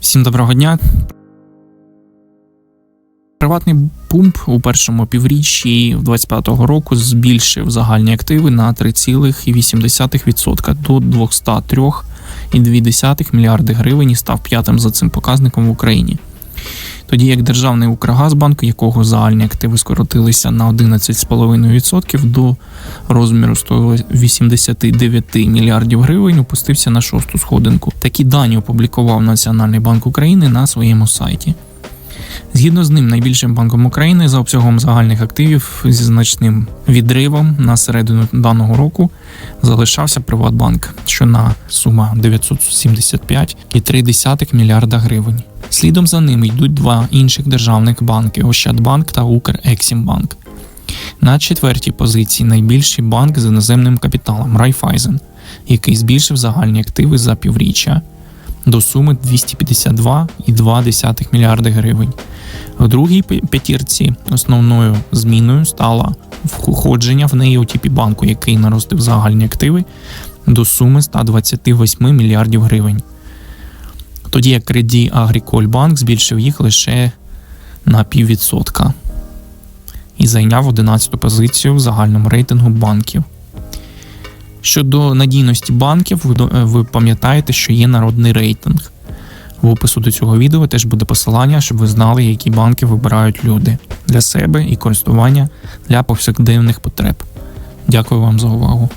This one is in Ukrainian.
Всім доброго дня. Приватний пумп у першому півріччі 2025 року збільшив загальні активи на 3,8% до 203,2 мільярди гривень і став п'ятим за цим показником в Україні. Тоді як державний Укргазбанк, якого загальні активи скоротилися на 11,5% до розміру 189 мільярдів гривень, опустився на шосту сходинку. Такі дані опублікував Національний банк України на своєму сайті. Згідно з ним, найбільшим банком України за обсягом загальних активів зі значним відривом на середину даного року залишався Приватбанк, що на сума 975,3 мільярда гривень. Слідом за ними йдуть два інших державних банки Ощадбанк та Укрексімбанк. На четвертій позиції найбільший банк з іноземним капіталом Райфайзен, який збільшив загальні активи за півріччя до суми 252,2 мільярди гривень. В другій п'ятірці основною зміною стало входження в неї OTP банку, який наростив загальні активи до суми 128 мільярдів гривень. Тоді як Credit Agricole Bank збільшив їх лише на піввідсотка і зайняв 11-ту позицію в загальному рейтингу банків. Щодо надійності банків, ви, пам'ятаєте, що є народний рейтинг. В опису до цього відео теж буде посилання, щоб ви знали, які банки вибирають люди для себе і користування для повсякденних потреб. Дякую вам за увагу.